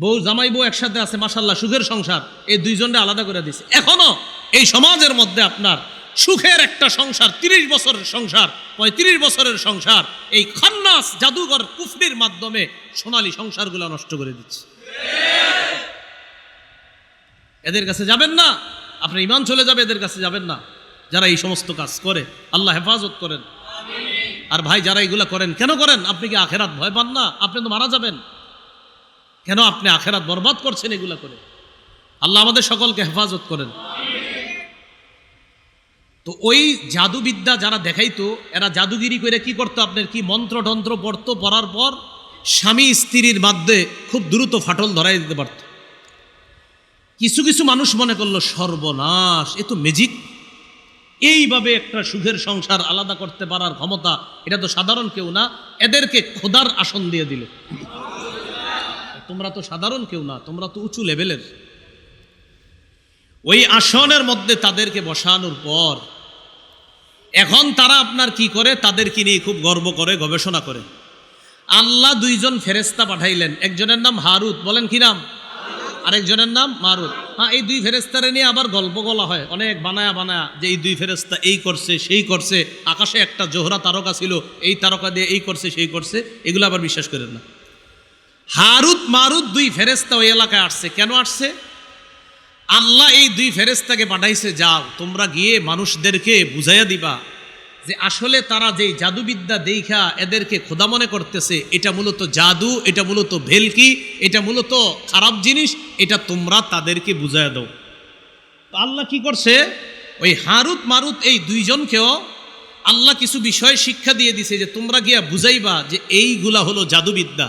বউ জামাই বউ একসাথে আছে মাসাল্লাহ সুখের সংসার। এই দুইজনটা আলাদা করে দিছে। এখনও এই সমাজের মধ্যে আপনার সুখের একটা সংসার, তিরিশ বছরের সংসার, পঁয়ত্রিশ বছরের সংসার, এই খান্নাস, জাদুঘর, কুফরির মাধ্যমে সোনালী সংসারগুলো নষ্ট করে দিচ্ছে। এদের কাছে যাবেন না, আপনার ইমান চলে যাবে, এদের কাছে যাবেন না। যারা এই সমস্ত কাজ করে, আল্লাহ হেফাজত করেন। আর ভাই, যারা এগুলা করেন, কেন করেন? আপনি কি আখেরাত ভয় পান না? আপনি তো মারা যাবেন। কেন আপনি আখেরাত বরবাদ করছেন এগুলা করে? আল্লাহ আমাদের সকলকে হেফাজত করেন। তো ওই জাদুবিদ্যা যারা দেখাইতো, এরা জাদুগিরি করে কি করতো আপনার? কি মন্ত্র টন্ত্র পড়তো পড়ার পর স্বামী স্ত্রীর মধ্যে খুব দ্রুত ফাটল ধরাই দিতে পারত। কিছু কিছু মানুষ মনে করল, সর্বনাশ, এ তো ম্যাজিক এইভাবে একটা সুখের সংসার আলাদা করতে পারার ক্ষমতা এটা তো সাধারণ কেউ না, এদেরকে খোদার আসন দিয়ে দিল। তোমরা তো সাধারণ কেউ না, তোমরা তো উঁচু লেভেলের। ওই আসনের মধ্যে তাদেরকে বসানোর পর, এখন তারা আপনার কি করে? তাদেরকে নিয়ে খুব গর্ব করে, গবেষণা করে। আল্লাহ দুইজন ফেরেস্তা পাঠাইলেন। একজনের নাম হারুত, বলেন কি নাম? আরেকজনের নাম মারুত। হ্যাঁ এই দুই ফেরেস্তারে নিয়ে আবার গল্প বলা হয়। অনেক বানায়া বানায়া যে এই দুই ফেরেস্তা এই করছে, সেই করছে। আকাশে একটা জোহরা তারকা ছিল, এই তারকা দিয়ে এই করছে, সেই করছে। এগুলো আবার বিশ্বাস করেন না। হারুত মারুত দুই ফেরেস্তা ওই এলাকায় আসছে। কেন আসছে? আল্লাহ এই দুই ফেরেস্তাকে পাঠাইছে, যাও, তোমরা গিয়ে মানুষদেরকে বুঝাইয়া দিবা যে আসলে তারা যেই জাদুবিদ্যা দেখা এদেরকে খোদা মনে করতেছে, এটা মূলত জাদু, এটা মূলত ভেলকি, এটা মূলত খারাপ জিনিস, এটা তোমরা তাদেরকে বুঝাইয়া দাও। তো আল্লাহ কি করছে? ওই হারুত মারুত এই দুইজনকেও আল্লাহ কিছু বিষয় শিক্ষা দিয়ে দিছে যে তোমরা গিয়া বুঝাইবা যে এইগুলা হলো জাদুবিদ্যা।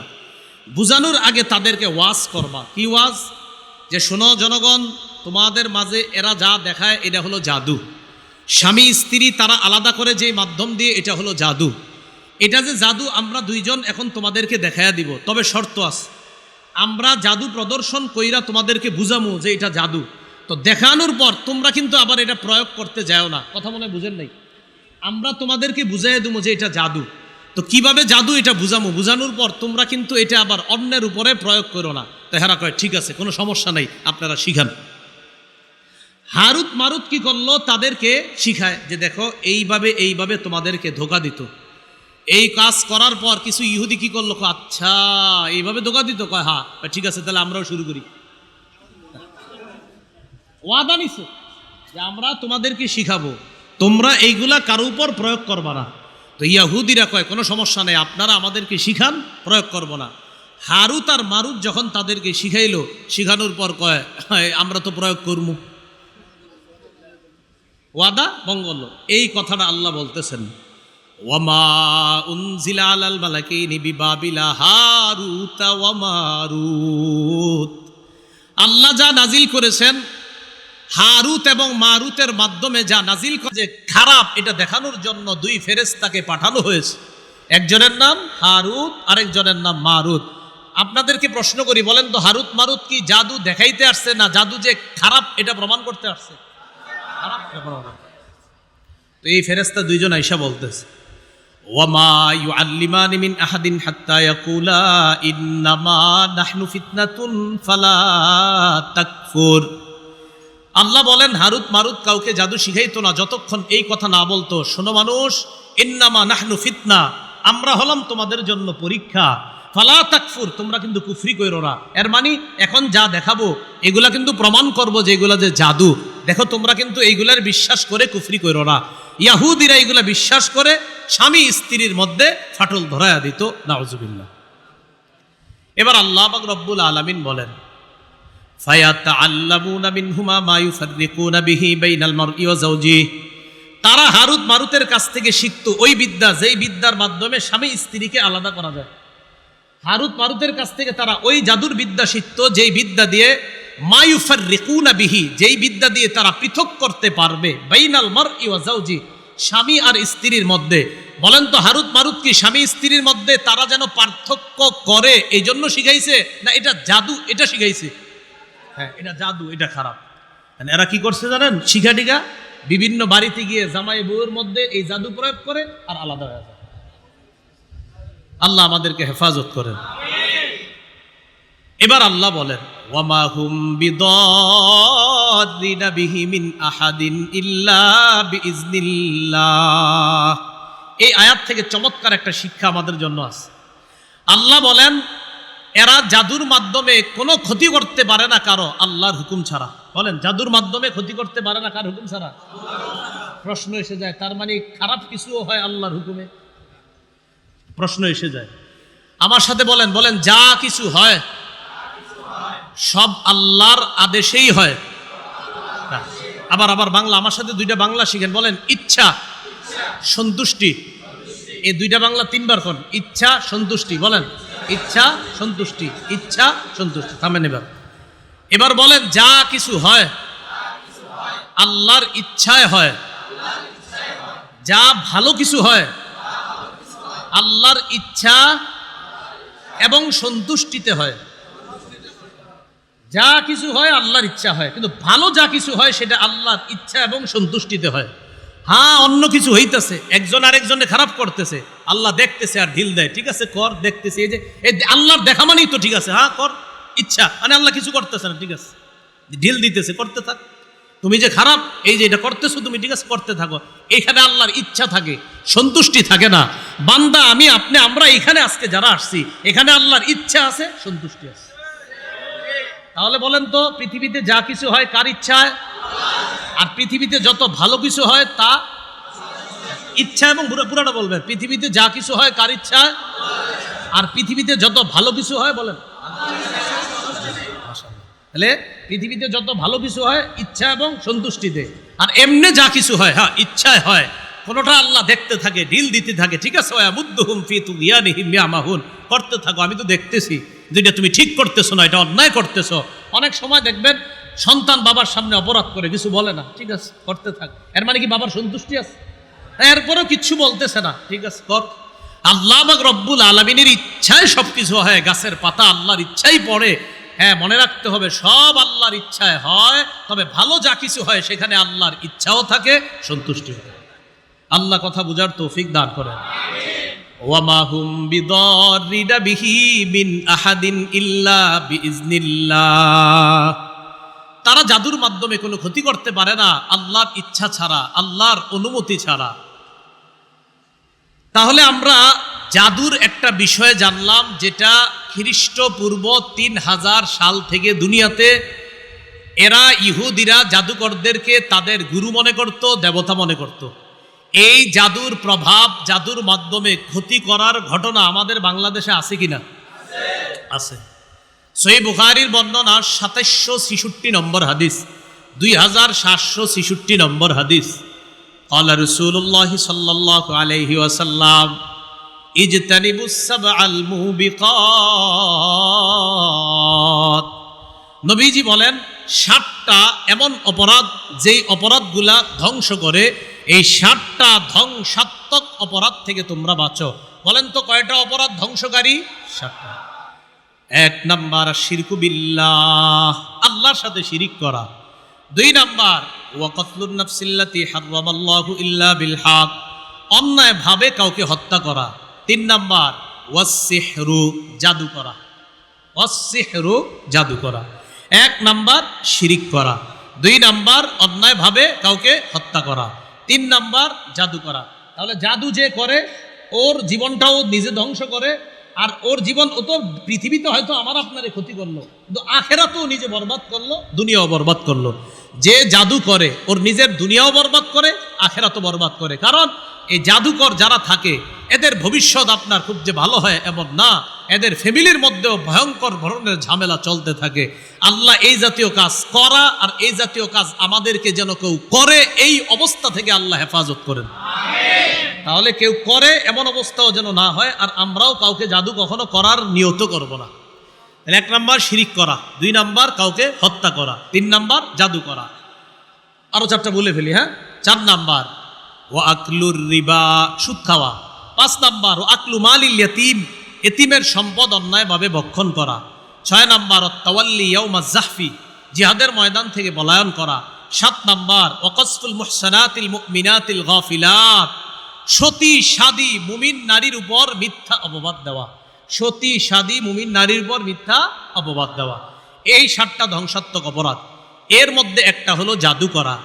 বুঝানোর আগে তাদেরকে ওয়াজ করবা। কি ওয়াজ? যে শোনো জনগণ, তোমাদের মাঝে এরা যা দেখায় এটা হলো জাদু। স্বামী, স্ত্রী, তারা আলাদা করে যে মাধ্যম দিয়ে এটা হলো জাদু। এটা যে জাদু আমরা দুইজন এখন তোমাদেরকে দেখাইয়া দিব, তবে শর্ত আছে। আমরা জাদু প্রদর্শন কইরা তোমাদেরকে বুঝামু যে এটা জাদু। তো দেখানোর পর তোমরা কিন্তু আবার এটা প্রয়োগ করতে যাও না। কথা মনে বুঝেন নাই? আমরা তোমাদেরকে বুঝাইয়া দেবো যে এটা জাদু। তো কীভাবে জাদু এটা বুঝামো? বুঝানোর পর তোমরা কিন্তু এটা আবার অন্যের উপরে প্রয়োগ করো না। তো হেরা কয় ঠিক আছে কোনো সমস্যা নাই আপনারা শিখান। হারুত মারুত কি করল? তাদেরকে শিখায় যে দেখো এইভাবে এইভাবে তোমাদেরকে ধোকা দিত। এই কাজ করার পর কিছু ইহুদি কি করল? আচ্ছা এইভাবে ধোকা দিত? কয় হ্যাঁ কয়, ঠিক আছে তাহলে আমরাও শুরু করি। ওয়াদা নিছে যে আমরা তোমাদেরকে শিখাবো। তোমরা এইগুলা কারও উপর প্রয়োগ করবা না। তো ইয়াহুদিরা কয় কোনো সমস্যা নেই আপনারা আমাদেরকে শিখান প্রয়োগ করব না। হারুত আর মারুত যখন তাদেরকে শিখাইল শিখানোর পর কয় "হ্যাঁ, আমরা তো প্রয়োগ করব ওয়াদা মঙ্গল এই কথাটা আল্লাহ বলতেছেন ওয়ামা উনজিলা আলাল মালাকাইনি বিবাবিলা হারুতা ওয়া মারুত। আল্লাহ যা নাজিল করেছেন হারুত এবং মারুতের মাধ্যমে যা নাজিল যে খারাপ, এটা দেখানোর জন্য দুই ফেরেশতাকে পাঠানো হয়েছে। একজনের নাম হারুত, আরেকজনের নাম মারুত। আপনাদেরকে প্রশ্ন করি, বলেন তো হারুত, মারুত কি জাদু দেখাইতে আসছে না জাদু যে খারাপ, এটা প্রমাণ করতে আসছে? খারাপ তো এই ফেরেশতা দুইজন আইসা বলতেছে, ওয়ামা ফালা তাকফুর। আল্লাহ বলেন, হারুত মারুত কাউকে জাদু শিখাইতো না, যতক্ষণ এই কথা না বলতো। শোনো মানুষ, ইন্নামা নাহনু ফিতনা, আমরা হলাম তোমাদের জন্য পরীক্ষা। ফালা তাকফুর, তোমরা কিন্তু কুফরি কইরো না। এর মানে এখন যা দেখাবো, এগুলা কিন্তু প্রমাণ করব যে এগুলা যে জাদু। দেখো, তোমরা কিন্তু এইগুলার বিশ্বাস করে কুফরি কইরো না। ইয়াহুদিরা এগুলা বিশ্বাস করে, স্বামী স্ত্রীর মধ্যে ফাটল ধরায়া দিত। নাউজুবিল্লাহ। এবার আল্লাহ রব্বুল আলামিন বলেন তারা হারুত মারুতের কাছ থেকে শিখতো, ওই বিদ্যা, যেই বিদ্যার মাধ্যমে স্বামী স্ত্রীকে আলাদা করা যায়। হারুত মারুতের কাছ থেকে তারা ওই জাদুর বিদ্যা শিখতো, যেই বিদ্যা দিয়ে মায়ুফার রেকুনা বিহি, যেই বিদ্যা দিয়ে তারা পৃথক করতে পারবে, বাইনাল মার ইওয়াজাউজি স্বামী আর স্ত্রীর মধ্যে। বলেন তো, হারুত মারুত কি স্বামী স্ত্রীর মধ্যে তারা যেন পার্থক্য করে এই জন্য শিখাইছে? না, এটা জাদু, এটা শিখাইছে। হ্যাঁ এটা জাদু, এটা খারাপ। মানে এরা কি করছে জানেন? শিখা টিকা বিভিন্ন বাড়িতে গিয়ে জামাই বউয়ের মধ্যে এই জাদু প্রয়োগ করে আর আলাদা হয়ে যায়। আল্লাহ আমাদেরকে হেফাজত করেন। এবার আল্লাহ বলেন, ওয়ামা হুম আহাদিন ইল্লা এই আয়াত থেকে চমৎকার একটা শিক্ষা আমাদের জন্য আছে। আল্লাহ বলেন এরা জাদুর মাধ্যমে কোনো ক্ষতি করতে পারে না কারও আল্লাহর হুকুম ছাড়া। বলেন, জাদুর মাধ্যমে ক্ষতি করতে পারে না কার হুকুম ছাড়া? প্রশ্ন এসে যায়, তার মানে খারাপ কিছুও হয় আল্লাহর হুকুমে? প্রশ্ন এসে যায়। আমার সাথে বলেন বলেন, যা কিছু হয়, সব আল্লাহর আদেশেই হয়। আবার আবার বাংলা, আমার সাথে দুইটা বাংলা শিখেন। বলেন, ইচ্ছা, সন্তুষ্টি। এই দুইটা বাংলা তিনবার কোন, ইচ্ছা, সন্তুষ্টি। বলেন ইচ্ছা, সন্তুষ্টি ইচ্ছা, সন্তুষ্টি। থামেন এবার এবার বলেন, যা কিছু হয়, আল্লাহর ইচ্ছায় হয়। যা ভালো কিছু হয়, আল্লাহর ইচ্ছা এবং সন্তুষ্টিতে হয়। যা কিছু হয়, আল্লাহর ইচ্ছা হয়। কিন্তু ভালো যা কিছু হয়, সেটা আল্লাহর ইচ্ছা এবং সন্তুষ্টিতে হয়। হ্যাঁ অন্য কিছু হইতেছে। একজন আর আরেকজনে খারাপ করতেছে। আল্লাহ দেখতেছে আর ঢিল দেয়। ঠিক আছে, কর, দেখতেছে। এই যে, এই আল্লাহর দেখা মানেই তো ঠিক আছে। হ্যাঁ কর, ইচ্ছা। মানে আল্লাহ কিছু করতেছে না, ঠিক আছে। ঢিল দিতেছে, করতে থাক। তুমি যে খারাপ, এই যে এটা করতেছো তুমি, ঠিক আছে, করতে থাকো। এইখানে আল্লাহর ইচ্ছা থাকে, সন্তুষ্টি থাকে না। বান্দা, আমি, আপনি, আমরা এখানে আজকে যারা আসছি, এখানে আল্লাহর ইচ্ছা আছে, সন্তুষ্টি আছে। তাহলে বলেন তো, পৃথিবীতে যা কিছু হয়, কার ইচ্ছায় আর পৃথিবীতে যত ভালো কিছু হয়, তা ইচ্ছা এবং পুরো- পুরোটা বলবেন পৃথিবীতে যা কিছু হয়, কার ইচ্ছা? আর পৃথিবীতে যত ভালো কিছু হয়, বলেন। তাহলে পৃথিবীতে যত ভালো কিছু হয়, ইচ্ছা এবং সন্তুষ্টিতে। আর এমনি যা কিছু হয় হ্যাঁ ইচ্ছায় হয়, কোনোটা আল্লাহ দেখতে থাকে, ঢিল দিতে থাকে, ঠিক আছে? বুদ্ধ মুদ্দুহুম ফি তুগিয়ানিহিম ইয়ামাহুন। করতে থাকো, আমি তো দেখতেছি। যেটা তুমি ঠিক করতেছো না, এটা অন্যায় করতেছো। অনেক সময় দেখবেন সন্তান বাবার সামনে অপরাধ করে, কিছু বলে না, ঠিক আছে, করতে থাক। এর মানে কি বাবার সন্তুষ্টি আছে? এরপরেও কিচ্ছু বলতেছে না, ঠিক আছে, কর। আল্লাহ রব্বুল আলমিনের ইচ্ছায় সব কিছু হয়, গাছের পাতা আল্লাহর ইচ্ছাই পড়ে। হ্যাঁ মনে রাখতে হবে, সব আল্লাহর ইচ্ছায় হয়, তবে ভালো যা কিছু হয়, সেখানে আল্লাহর ইচ্ছাও থাকে সন্তুষ্টি হয় আল্লাহ কথা বুঝার তৌফিক দান করেন। ওয়ামা হুম বিদরিনা বিহি মিন আহাদিন ইল্লা বিইজনিল্লাহ। তারা জাদুর মাধ্যমে কোনো ক্ষতি করতে পারে না, আল্লাহর ইচ্ছা ছাড়া, আল্লাহর অনুমতি ছাড়া। তাহলে আমরা জাদুর একটা বিষয় জানলাম, যেটা খ্রিস্টপূর্ব তিন হাজার সাল থেকে দুনিয়াতে এরা ইহুদিরা জাদুকরদেরকে তাদের গুরু মনে করত, দেবতা মনে করত। এই জাদুর প্রভাব, জাদুর মাধ্যমে ক্ষতি করার ঘটনা আমাদের বাংলাদেশে আছে কিনা? আছে। সই বুখারির বর্ণনা সাতাইশশো ছিষট্টি নম্বর হাদিস দুই হাজার সাতশো ছিষট্টি নম্বর হাদিস قال رسول الله صلى الله عليه وسلم اجتنبوا السبع الموبقات নবীজি বলেন ষাটটা এমন অপরাধ যেই অপরাধগুলা ধ্বংস করে এই ষাটটা ধ্বংসাত্মক অপরাধ থেকে তোমরা বাঁচো বলেন তো কয়টা অপরাধ ধ্বংসকারী ষাটটা এক নাম্বার শিরকু বিল্লাহ, আল্লাহর সাথে শিরিক করা। দুই নাম্বার ওয়াকতলুন নাফসিল্লাতি হারামাল্লাহু ইল্লা বিল হক, অন্যায় ভাবে কাউকে হত্যা করা। তিন নাম্বার ওয়াসিহরু জাদু করা। ওয়াসিহরু জাদু করা। এক নাম্বার, শিরিক করা। দুই নাম্বার অন্যায়ভাবে কাউকে হত্যা করা। তিন নাম্বার, জাদু করা। তাহলে জাদু যে করে, ওর জীবনটাও নিজে ধ্বংস করে আর ওর জীবন, ও তো পৃথিবীতে হয়তো আমার আপনারে ক্ষতি করল, কিন্তু আখেরা তো নিজে বরবাদ করল, দুনিয়াও বরবাদ করল। যে জাদু করে, ওর নিজের দুনিয়াও বরবাদ করে আখেরা তো বরবাদ করে। কারণ এই জাদুকর যারা থাকে এদের ভবিষ্যৎ আপনার খুব যে ভালো হয় এমন না। এদের ফ্যামিলির মধ্যেও ভয়ঙ্কর ধরনের ঝামেলা চলতে থাকে। আল্লাহ এই জাতীয় কাজ করা আর এই জাতীয় কাজ আমাদেরকে যেন কেউ করে এই অবস্থা থেকে আল্লাহ হেফাজত করেন। তাহলে কেউ করে এমন অবস্থাও যেন না হয় আর আমরাও কাউকে জাদু কখনো করার নিয়ত করব না। এক নাম্বার শিরিক করা দুই নাম্বার কাউকে হত্যা করা তিন নাম্বার জাদু করা। আরও চারটা বলে ফেলি হ্যাঁ? চার নাম্বার। ও আকলুর রিবা, সুদ খাওয়া। পাঁচ নাম্বার ও আকলু মালিল ইয়তিম, এতিমের সম্পদ অন্যায়ভাবে ভক্ষণ করা। ছয় নাম্বার ও তাওয়াল্লি ইয়ৌমা জাহফি জিহাদের ময়দান থেকে পলায়ন করা। সাত নাম্বার ওকসফুল মুহসানাতিল মুমিনাতিল গাফিলাত, সতী, সাদি, মুমিন নারীর উপর মিথ্যা অপবাদ দেওয়া। সতী, সাদী, মুমিন নারীর পর মিথ্যা অপবাদ দেওয়া। এই সাতটা ধ্বংসাত্মক অপরাধ। এর মধ্যে একটা হলো জাদু করা।